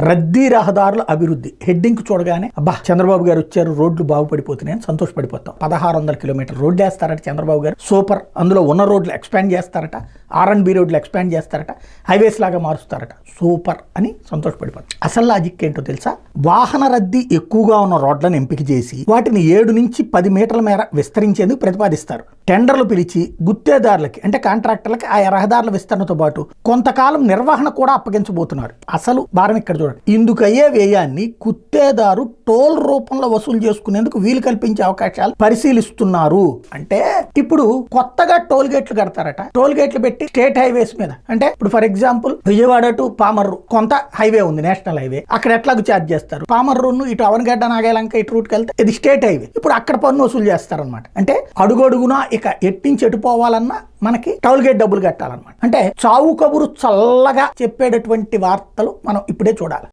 రద్దీ రహదారుల అభివృద్ధి. హెడ్డింగ్ చూడగానే అబ్బా చంద్రబాబు గారు వచ్చారు రోడ్లు బాగుపడిపోతున్నాయని సంతోషపడిపోతాం. పదహారు వందల కిలోమీటర్ రోడ్లు వేస్తారట చంద్రబాబు గారు. సూపర్. అందులో ఉన్న రోడ్లు ఎక్స్పాండ్ చేస్తారట. ఆర్ అండ్ బి రోడ్లు ఎక్స్పాండ్ చేస్తారట. హైవేస్ లాగా మారుస్తారట. సూపర్ అని సంతోషపడిపోతాం. అసలు లాజిక్ ఏంటో తెలుసా? వాహన రద్దీ ఎక్కువగా ఉన్న రోడ్లను ఎంపిక చేసి వాటిని ఏడు నుంచి పది మీటర్ల మేర విస్తరించేందుకు ప్రతిపాదిస్తారు. టెండర్లు పిలిచి గుత్తేదారులకి అంటే కాంట్రాక్టర్లకి ఆ రహదారుల విస్తరణతో పాటు కొంతకాలం నిర్వహణ కూడా అప్పగించబోతున్నారు. అసలు భారం ఇక్కడ చూడండి. ఇందుకయ్యే వ్యయాన్ని గుత్తేదారు టోల్ రూపంలో వసూలు చేసుకునేందుకు వీలు కల్పించే అవకాశాలు పరిశీలిస్తున్నారు. అంటే ఇప్పుడు కొత్తగా టోల్ గేట్లు కడతారట. టోల్ గేట్లు పెట్టి స్టేట్ హైవేస్ మీద. అంటే ఇప్పుడు for example Vijayawada to Pamarru కొంత హైవే ఉంది నేషనల్ హైవే. అక్కడ ఎట్లాగ ఛార్జ్ చేస్తారు? పామర్రును ఇటు అవనగడ్డ నాగేలంక ఇటు రూట్కి వెళ్తే ఇది స్టేట్ హైవే. ఇప్పుడు అక్కడ పన్ను వసూలు చేస్తారనమాట అంటే అడుగడుగునా ఇక ఎట్టించి ఎటు పోవాలన్నా మనకి టౌల్గేట్ డబ్బులు కట్టాలన్నమాట. అంటే చావు కబురు చల్లగా చెప్పేటటువంటి వార్తలు మనం ఇప్పుడే చూడాలి.